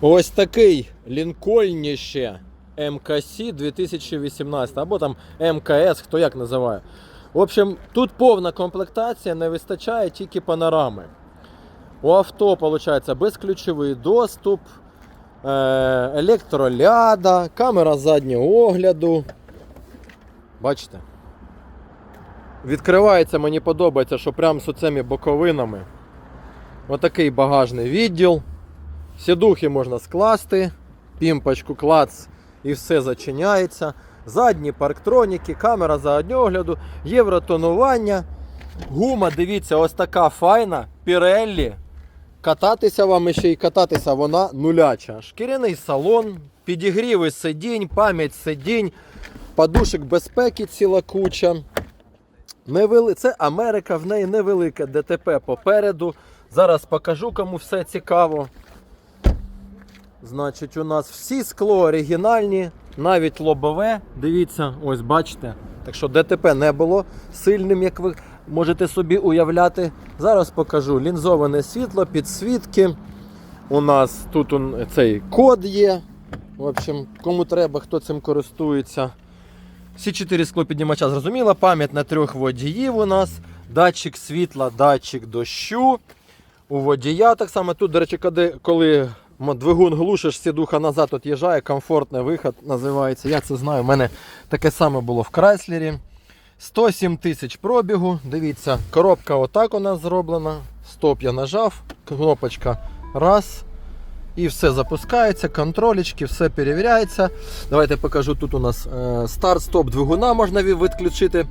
Ось такий лінкольніще МКС 2018 або там МКС, хто як називає. В общем, тут повна комплектація, не вистачає тільки панорами. У авто, виходить, безключовий доступ, е, електроляда, камера заднього огляду. Бачите? Відкривається, мені подобається, що прям з оцими боковинами. Отакий багажний відділ. Сідухи можна скласти, пімпочку клац і все зачиняється. Задні парктроніки, камера заднього огляду, євротонування. Гума, дивіться, ось така файна, Pirelli. Кататися вам ще й кататися вона нуляча. Шкіряний салон, підігріви сидінь, пам'ять сидінь, подушок безпеки ціла куча. Невели... Це Америка, в неї невелике ДТП попереду. Зараз покажу, кому все цікаво. Значить, у нас всі скло оригінальні, навіть лобове. Дивіться, ось бачите. Так що ДТП не було сильним, як ви можете собі уявляти. Зараз покажу лінзоване світло, підсвітки. У нас тут цей код є. В общем, кому треба, хто цим користується. Всі чотири склопіднімача зрозуміло, пам'ять на трьох водіїв у нас, датчик світла, датчик дощу. У водія так само. Тут, до речі, коли, двигун глушиш, сідуха назад від'їжджає, комфортний виход називається. Я це знаю. У мене таке саме було в Крайслері. 107 тисяч пробігу. Дивіться, коробка отак у нас зроблена. Стоп я нажав, кнопочка раз. І все запускається, контролечки, все перевіряється. Давайте покажу. Тут у нас е, старт-стоп двигуна можна відключити.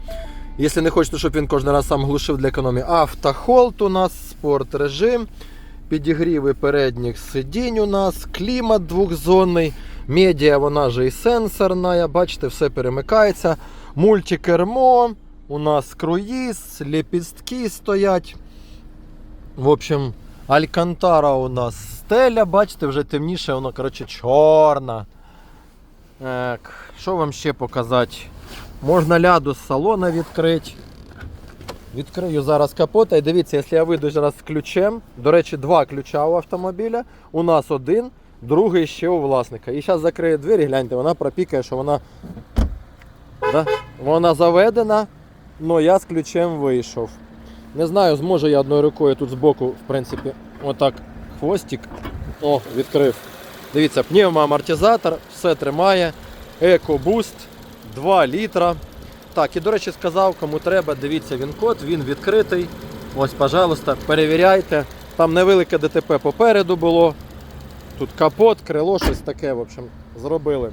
Якщо не хочете, щоб він кожен раз сам глушив для економії. Автохолд у нас, спорт режим, підігріви передніх сидінь у нас, клімат двохзонний, медіа, вона же і сенсорна. Бачите, все перемикається. Мультикермо, у нас круїз, лепістки стоять. В общем, Алькантара у нас стеля, бачите, вже темніше, воно, коротше, чорна. Так, що вам ще показати? Можна ляду з салона відкрити. Відкрию зараз капота і дивіться, якщо я вийду зараз з ключем, до речі, два ключа у автомобіля. У нас один, другий ще у власника. І зараз закрию двері, гляньте, вона пропікає, що вона. Да? Вона заведена, але я з ключем вийшов. Не знаю, зможу я одною рукою тут збоку, в принципі, отак хвостик. О, відкрив. Дивіться, пневмоамортизатор, все тримає. EcoBoost 2 літра. Так, і до речі, сказав, кому треба, дивіться він код, він відкритий. Ось, пожалуйста, перевіряйте. Там невелике ДТП попереду було. Тут капот, крило, щось таке, в общем, зробили.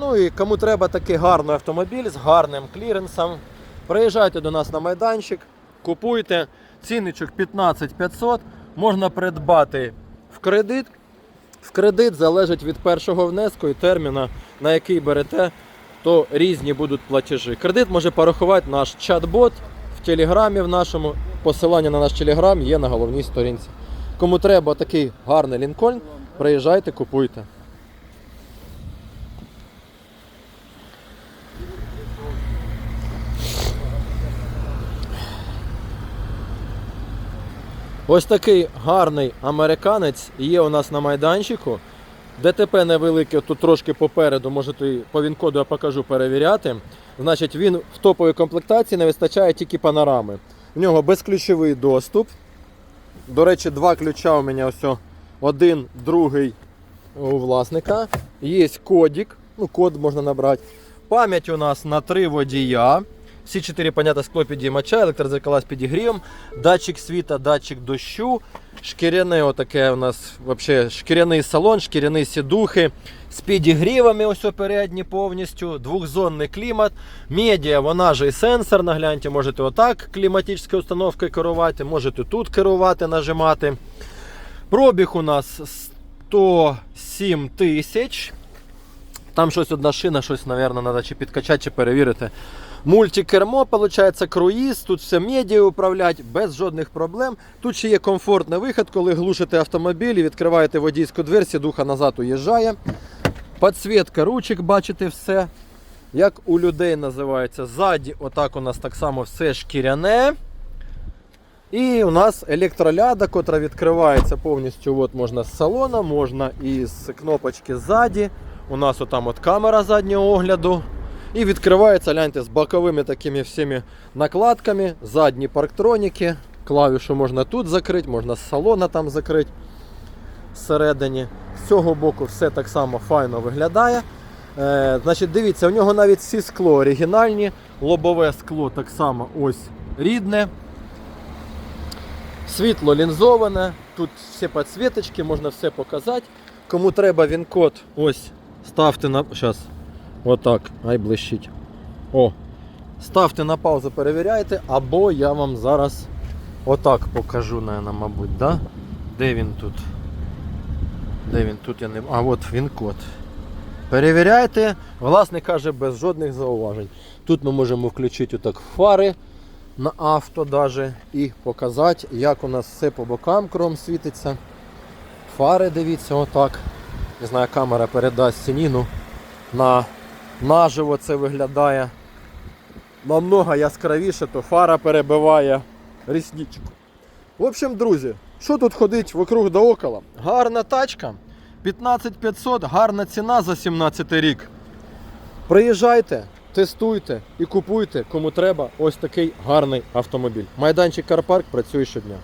Ну і кому треба такий гарний автомобіль з гарним кліренсом, приїжджайте до нас на майданчик, купуйте. Цінничок 15 500, можна придбати в кредит. В кредит залежить від першого внеску і терміна, на який берете, то різні будуть платежі. Кредит може порахувати наш чат-бот в телеграмі в нашому. Посилання на наш телеграм є на головній сторінці. Кому треба такий гарний лінкольн, приїжджайте, купуйте. Ось такий гарний американець є у нас на майданчику. ДТП невелике, тут трошки попереду, можете по він-коду я покажу перевіряти. Значить, він в топовій комплектації не вистачає тільки панорами. В нього безключовий доступ. До речі, два ключа у мене ось. Один, другий у власника. Є кодик, ну код можна набрати. Пам'ять у нас на три водія. Всі чотири, понятно, скло підіймача, електрозеркала з підігрівом, датчик світа, датчик дощу, шкіряне отаке у нас вообще шкіряний салон, шкіряні сідухи з підігрівами, ось передні повністю, двохзонний клімат, медіа, вона же і сенсорна, гляньте, можете отак кліматичною установкою керувати, можете тут керувати, нажимати. Пробіг у нас 107 тисяч. Там щось одна шина, щось, мабуть, треба чи підкачати, чи перевірити. Мультикермо, виходить, круїз, тут все медіа управляти без жодних проблем. Тут ще є комфортний вихід, коли глушите автомобіль і відкриваєте водійську двері, сідуха назад уїжджає. Підсвітка ручок, бачите все. Як у людей називається. Ззаді, отак у нас так само все шкіряне. І у нас електроляда, котра відкривається повністю. От можна з салона, можна і з кнопочки ззаді. У нас отам от камера заднього огляду. І відкривається, гляньте, з боковими такими всіми накладками, задні парктроніки. Клавішу можна тут закрити, можна з салона там закрити всередині. З цього боку все так само файно виглядає. Е, значить, дивіться, у нього навіть всі скло оригінальні, лобове скло так само ось рідне. Світло лінзоване, тут всі підсвіточки, можна все показати. Кому треба він код, ось ставте на. Зараз. Отак, ай блищить. О. Ставте на паузу, перевіряйте, або я вам зараз отак покажу, наверное, мабуть, да? Де він тут? Де він тут я не. А от він код. Перевіряйте, власник каже без жодних зауважень. Тут ми можемо включити отак фари на авто даже і показати, як у нас все по бокам кром світиться. Фари дивіться отак. Не знаю, камера передасть сініну. На наживо це виглядає намного яскравіше, то фара перебиває рісничку. В общем, друзі, що тут ходить вокруг да около? Гарна тачка. 15500, гарна ціна за 17 рік. Приїжджайте, тестуйте і купуйте, кому треба, ось такий гарний автомобіль. Майданчик Карпарк працює щодня.